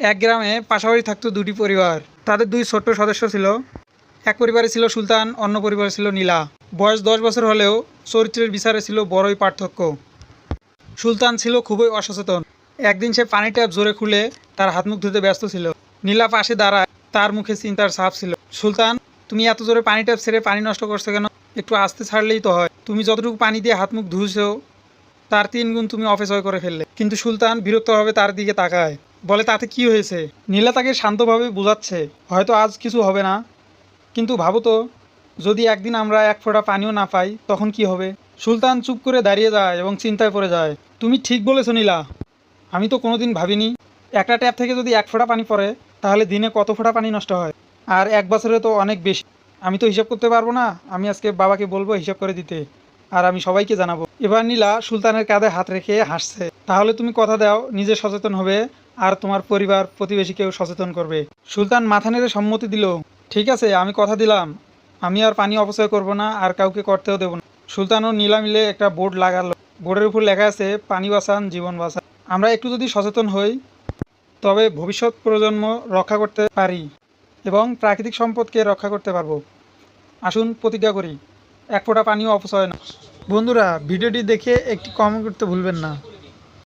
এক গ্রামে পাশাপাশি থাকতো দুটি পরিবার। তাদের দুই ছোট্ট সদস্য ছিল। এক পরিবারে ছিল সুলতান, অন্য পরিবারে ছিল নীলা। বয়স দশ বছর হলেও চরিত্রের বিচারে ছিল বড়ই পার্থক্য। সুলতান ছিল খুবই অসচেতন। একদিন সে পানি ট্যাপ জোরে খুলে তার হাত মুখ ধুতে ব্যস্ত ছিল। নীলা পাশে দাঁড়ায়, তার মুখে চিন্তার ছাপ ছিল। সুলতান, তুমি এত জোরে পানি ট্যাপ ছেড়ে পানি নষ্ট করছ কেন? একটু আস্তে ছাড়লেই তো হয়। তুমি যতটুকু পানি দিয়ে হাত মুখ ধুয়েছো, তার তিন গুণ তুমি অপচয় করে ফেললে। কিন্তু সুলতান বিরক্তভাবে তার দিকে তাকায়। বলে তাতে কি হয়েছে? নীলা তাকে শান্তভাবে বোঝাচ্ছে, হয়তো আজ কিছু হবে না। কিন্তু ভাবো তো, যদি একদিন আমরা এক ফোঁটা পানিও না পাই, তখন কি হবে? সুলতান চুপ করে দাঁড়িয়ে যায় এবং চিন্তায় পড়ে যায়, তুমি ঠিক বলেছ নীলা। আমি তো কোনোদিন ভাবিনি। একটা ট্যাপ থেকে যদি এক ফোঁটা পানি পড়ে, তাহলে দিনে কত ফোঁটা পানি নষ্ট হয়? আর এক বছরে তো অনেক বেশি। আমি তো হিসাব করতে পারব না, আমি আজকে বাবাকে বলব হিসাব করে দিতে। আর আমি সবাইকে জানাব। এবার নীলা সুলতানের কাঁধে হাত রেখে হাসছে, তাহলে তুমি কথা দাও, নিজে সচেতন হবে। আর তোমার পরিবার প্রতিবেশীকেও সচেতন করবে। সুলতান মাথা নেড়ে সম্মতি দিল, ঠিক আছে, আমি কথা দিলাম। আমি আর পানি অপচয় করব না, আর কাউকে করতেও দেবো না। সুলতান ও নীলা মিলে একটা বোর্ড লাগালো। বোর্ডের উপর লেখা আছে, পানি বাঁচান, জীবন বাঁচান। আমরা একটু যদি সচেতন হই, তবে ভবিষ্যৎ প্রজন্ম রক্ষা করতে পারি এবং প্রাকৃতিক সম্পদকে রক্ষা করতে পারব। আসুন প্রতিজ্ঞা করি, এক ফোঁটা পানিও অপচয় না। বন্ধুরা, ভিডিওটি দেখে একটি কমেন্ট করতে ভুলবেন না।